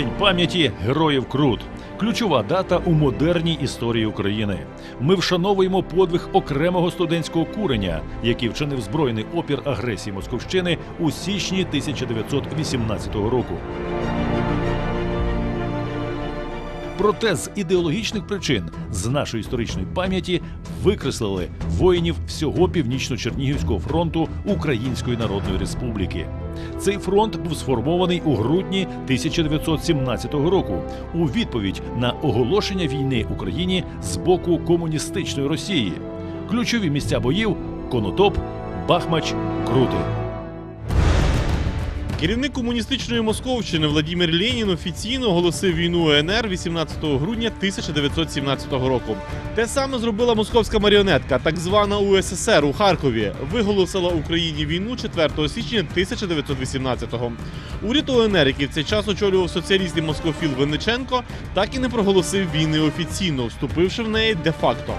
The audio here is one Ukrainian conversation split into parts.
День пам'яті героїв Крут. Ключова дата у модерній історії України. Ми вшановуємо подвиг окремого студентського куреня, який вчинив збройний опір агресії Московщини у січні 1918 року. Проте з ідеологічних причин з нашої історичної пам'яті викреслили воїнів всього північно-чернігівського фронту Української Народної Республіки. Цей фронт був сформований у грудні 1917 року у відповідь на оголошення війни Україні з боку комуністичної Росії. Ключові місця боїв Конотоп, Бахмач, Крути. Керівник комуністичної Московщини Владимир Ленін офіційно оголосив війну УНР 18 грудня 1917 року. Те саме зробила московська маріонетка, так звана УССР у Харкові, виголосила Україні війну 4 січня 1918-го. Уряд УНР, який в цей час очолював соціаліст і москофіл Винниченко, так і не проголосив війни офіційно, вступивши в неї де-факто.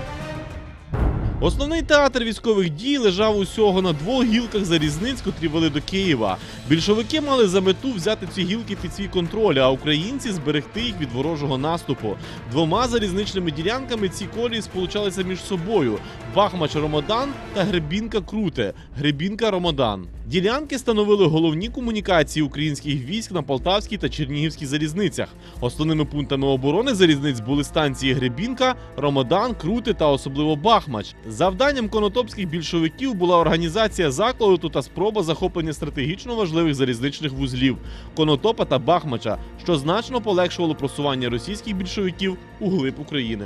Основний театр військових дій лежав усього на двох гілках залізниць, котрі вели до Києва. Більшовики мали за мету взяти ці гілки під свій контроль, а українці зберегти їх від ворожого наступу. Двома залізничними ділянками ці колії сполучалися між собою: Бахмач Ромодан та Гребінка Круте, Гребінка Ромодан. Ділянки становили головні комунікації українських військ на Полтавській та Чернігівській залізницях. Основними пунктами оборони залізниць були станції Гребінка, Ромодан, Крути та особливо Бахмач. Завданням конотопських більшовиків була організація заколоту та спроба захоплення стратегічно важливих залізничних вузлів Конотопа та Бахмача, що значно полегшувало просування російських більшовиків у глиб України.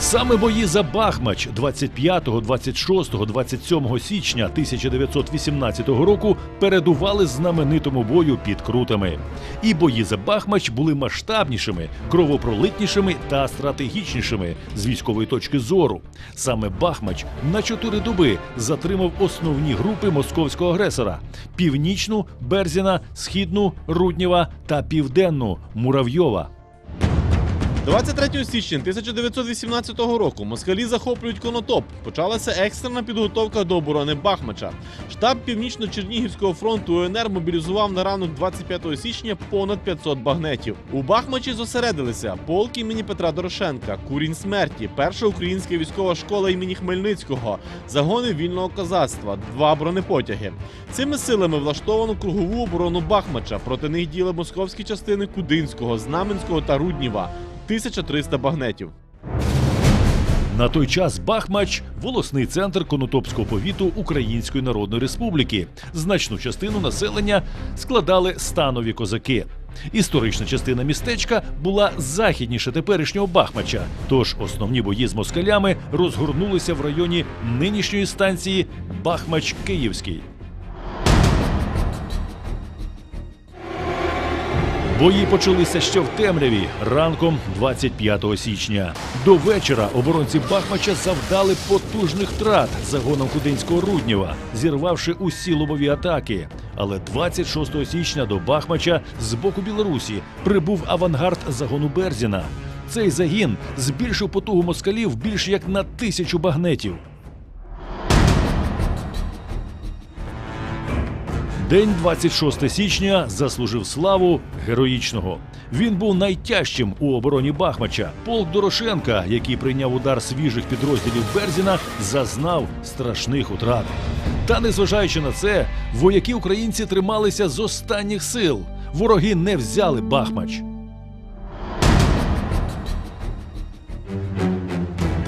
Саме бої за Бахмач 25, 26, 27 січня 1918 року передували знаменитому бою під Крутами. І бої за Бахмач були масштабнішими, кровопролитнішими та стратегічнішими з військової точки зору. Саме Бахмач на чотири доби затримав основні групи московського агресора: північну Берзіна, східну Руднєва та південну Муравйова. 23 січня 1918 року москалі захоплюють Конотоп. Почалася екстрена підготовка до оборони Бахмача. Штаб Північно-Чернігівського фронту УНР мобілізував на ранок 25 січня понад 500 багнетів. У Бахмачі зосередилися полк імені Петра Дорошенка, Курінь смерті, перша українська військова школа імені Хмельницького, загони вільного козацтва, два бронепотяги. Цими силами влаштовано кругову оборону Бахмача. Проти них діяли московські частини Кудинського, Знаменського та Рудніва. 1300 багнетів. На той час Бахмач волосний центр Конотопського повіту Української Народної Республіки. Значну частину населення складали станові козаки. Історична частина містечка була західніше теперішнього Бахмача. Тож основні бої з москалями розгорнулися в районі нинішньої станції Бахмач-Київський. Бої почалися ще в темряві ранком 25 січня. До вечора оборонці Бахмача завдали потужних втрат загоном Кудинського Руднєва, зірвавши усі лобові атаки. Але 26 січня до Бахмача з боку Білорусі прибув авангард загону Берзіна. Цей загін збільшив потугу москалів більш як на тисячу багнетів. День 26 січня заслужив славу героїчного. Він був найтяжчим у обороні Бахмача. Полк Дорошенка, який прийняв удар свіжих підрозділів Берзіна, зазнав страшних утрат. Та незважаючи на це, вояки українці трималися з останніх сил. Вороги не взяли Бахмач.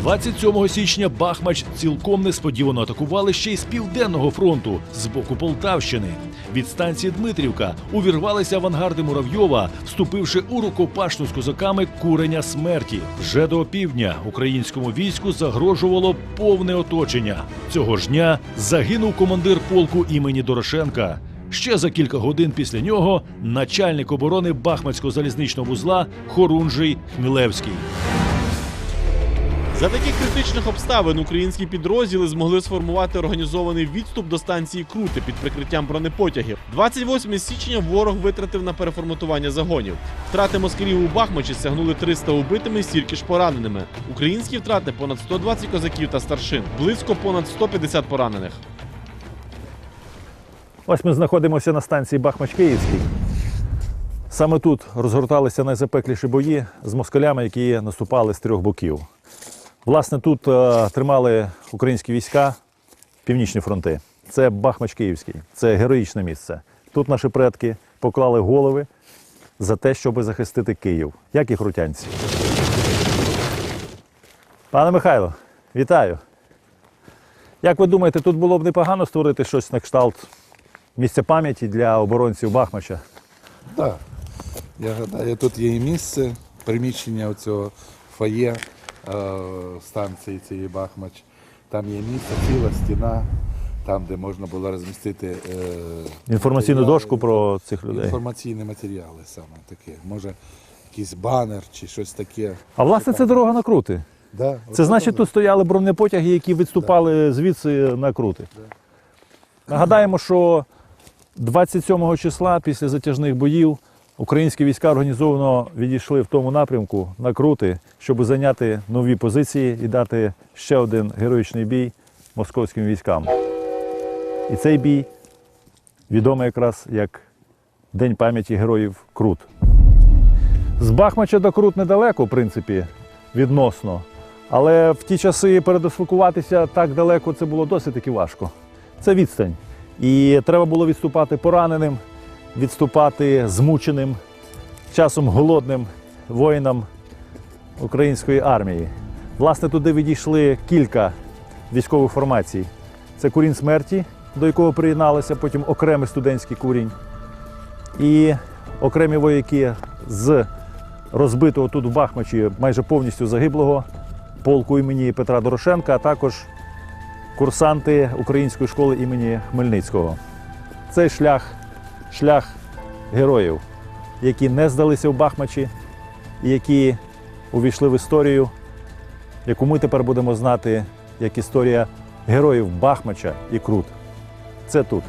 27 січня Бахмач цілком несподівано атакували ще й з південного фронту з боку Полтавщини. Від станції Дмитрівка увірвалися авангарди Муравйова, вступивши у рукопашну з козаками куреня смерті. Вже до опівдня українському війську загрожувало повне оточення. Цього ж дня загинув командир полку імені Дорошенка. Ще за кілька годин після нього начальник оборони Бахмацького залізничного вузла Хорунжий Хмілевський. За таких критичних обставин українські підрозділи змогли сформувати організований відступ до станції Крути під прикриттям бронепотягів. 28 січня ворог витратив на переформатування загонів. Втрати москалів у Бахмачі сягнули 300 убитими, стільки ж пораненими. Українські втрати понад 120 козаків та старшин, близько понад 150 поранених. Ось ми знаходимося на станції Бахмач-Київський. Саме тут розгорталися найзапекліші бої з москалями, які наступали з трьох боків. Власне, тут е, тримали українські війська північні фронти. Це Бахмач Київський, це героїчне місце. Тут наші предки поклали голови за те, щоб захистити Київ, як і крутянці. Пане Михайло, вітаю. Як ви думаєте, тут було б непогано створити щось на кшталт місця пам'яті для оборонців Бахмача? Так. Я гадаю, тут є і місце, приміщення цього фоє е, станції цієї Бахмач. Там є місце, ціла стіна, там, де можна було розмістити е, Інформаційну дошку про цих людей. інформаційні матеріали саме таке. Може, якийсь банер чи щось таке. А власне це дорога на крути. Да, Це оце значить, воно. тут стояли бронепотяги, які відступали звідси на крути. Нагадаємо, що 27 числа після затяжних боїв українські війська організовано відійшли в тому напрямку на крути, щоб зайняти нові позиції і дати ще один героїчний бій московським військам. І цей бій відомий якраз як День пам'яті героїв Крут. З Бахмача до Крут недалеко, в принципі, відносно. Але в ті часи передислокуватися так далеко це було досить таки важко. Це відстань. І треба було відступати пораненим, відступати змученим, часом голодним воїнам української армії. Власне, туди відійшли кілька військових формацій. Це курінь смерті, до якого приєдналися потім окремий студентський курінь. І окремі вояки з розбитого тут в Бахмачі майже повністю загиблого полку імені Петра Дорошенка, а також курсанти української школи імені Хмельницького. Цей шлях шлях героїв, які не здалися в Бахмачі які увійшли в історію, яку ми тепер будемо знати як історія героїв Бахмача і Крут. Це тут.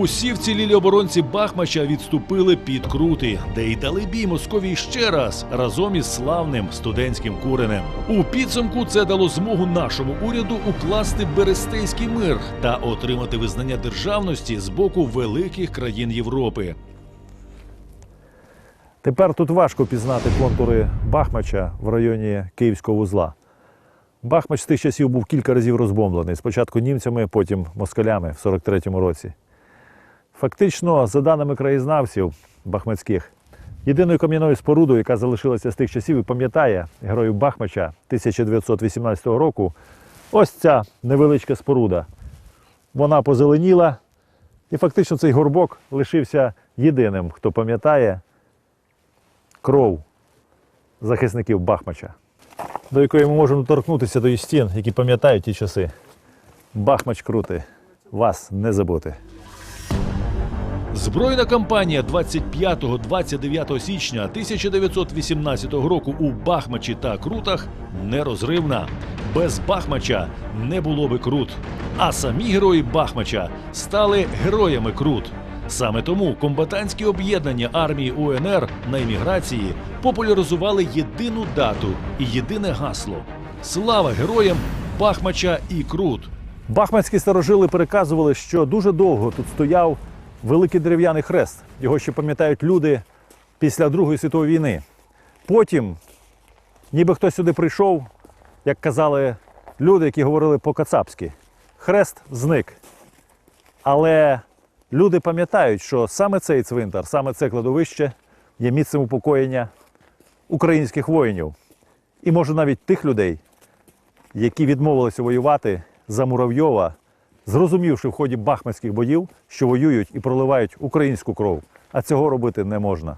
Усі вцілілі оборонці Бахмача відступили під крути, де й дали бій Московії ще раз разом із славним студентським куренем. У підсумку це дало змогу нашому уряду укласти Берестейський мир та отримати визнання державності з боку великих країн Європи. Тепер тут важко пізнати контури Бахмача в районі Київського вузла. Бахмач з тих часів був кілька разів розбомблений. Спочатку німцями, потім москалями в 43-му році. Фактично, за даними краєзнавців бахмацьких, єдиною кам'яною спорудою, яка залишилася з тих часів і пам'ятає героїв Бахмача 1918 року, ось ця невеличка споруда. Вона позеленіла, і фактично цей горбок лишився єдиним, хто пам'ятає кров захисників Бахмача, до якої ми можемо торкнутися до стін, які пам'ятають ті часи. Бахмач крути, вас не забути. Збройна кампанія 25-29 січня 1918 року у Бахмачі та Крутах нерозривна. Без Бахмача не було би Крут. А самі герої Бахмача стали героями Крут. Саме тому комбатантські об'єднання армії УНР на еміграції популяризували єдину дату і єдине гасло: Слава героям Бахмача і Крут! Бахмацькі старожили переказували, що дуже довго тут стояв великий дерев'яний хрест. Його ще пам'ятають люди після Другої світової війни. Потім, ніби хтось сюди прийшов, як казали люди, які говорили по-кацапськи, хрест зник. Але люди пам'ятають, що саме цей цвинтар, саме це кладовище є місцем упокоєння українських воїнів. І може навіть тих людей, які відмовилися воювати за Муравйова, зрозумівши в ході бахматських боїв, що воюють і проливають українську кров. А цього робити не можна.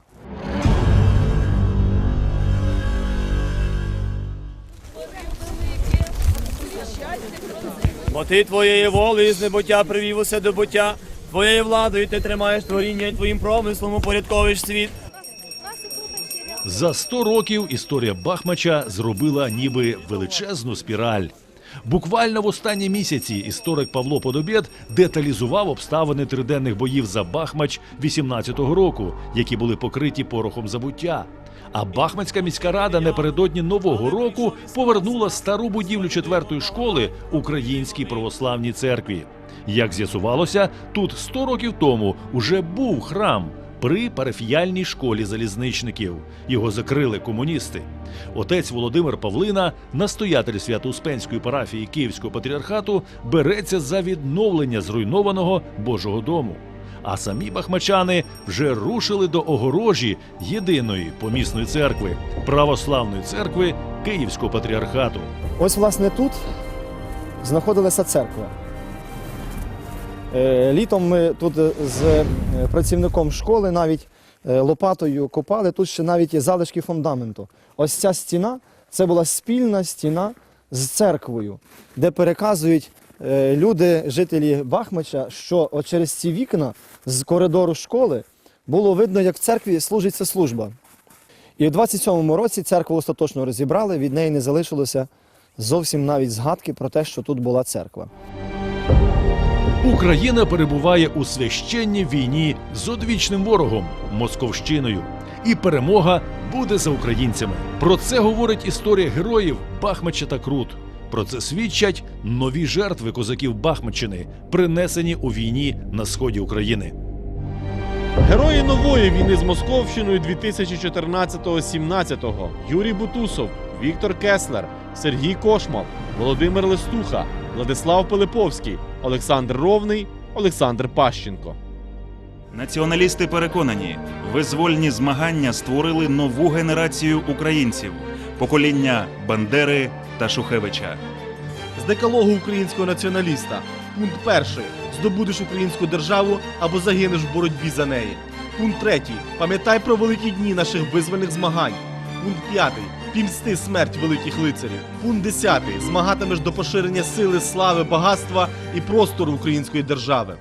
Бо ти твоєю волею з небуття привів усе до буття, твоєю владою ти тримаєш творіння і твоїм промислом упорядковуєш світ. За 100 років історія Бахмача зробила ніби величезну спіраль. Буквально в останні місяці історик Павло Подобєд деталізував обставини триденних боїв за Бахмач 18-го року, які були покриті порохом забуття. А Бахмацька міська рада напередодні нового року повернула стару будівлю четвертої школи Українській православній церкві. Як з'ясувалося, тут 100 років тому уже був храм при парафіяльній школі залізничників. Його закрили комуністи. Отець Володимир Павлина, настоятель Свято-Успенської парафії Київського патріархату, береться за відновлення зруйнованого Божого дому. А самі бахмачани вже рушили до огорожі єдиної помісної церкви православної церкви Київського патріархату. Ось, власне, тут знаходилася церква. Е, Літом ми тут е, з е, працівником школи навіть лопатою копали. Тут ще навіть є залишки фундаменту. Ось ця стіна це була спільна стіна з церквою, де переказують люди, жителі Бахмача, що через ці вікна з коридору школи було видно, як в церкві служиться служба. І в 27-му році церкву остаточно розібрали, від неї не залишилося зовсім навіть згадки про те, що тут була церква. Україна перебуває у священній війні з одвічним ворогом Московщиною. І перемога буде за українцями. Про це говорить історія героїв Бахмача та Крут. Про це свідчать нові жертви козаків Бахмаччини, принесені у війні на сході України. Герої нової війни з Московщиною 2014-17 Юрій Бутусов, Віктор Кеслер, Сергій Кошмал, Володимир Листуха, Владислав Пилиповський, Олександр Ровний, Олександр Пащенко. Націоналісти переконані, визвольні змагання створили нову генерацію українців покоління Бандери та Шухевича. з декалогу українського націоналіста. Пункт перший. Здобудеш українську державу або загинеш в боротьбі за неї. Пункт третій. Пам'ятай про великі дні наших визвольних змагань. Пункт п'ятий. Пімсти смерть великих лицарів. Пункт десятий. Змагатимеш до поширення сили, слави, багатства і простору української держави.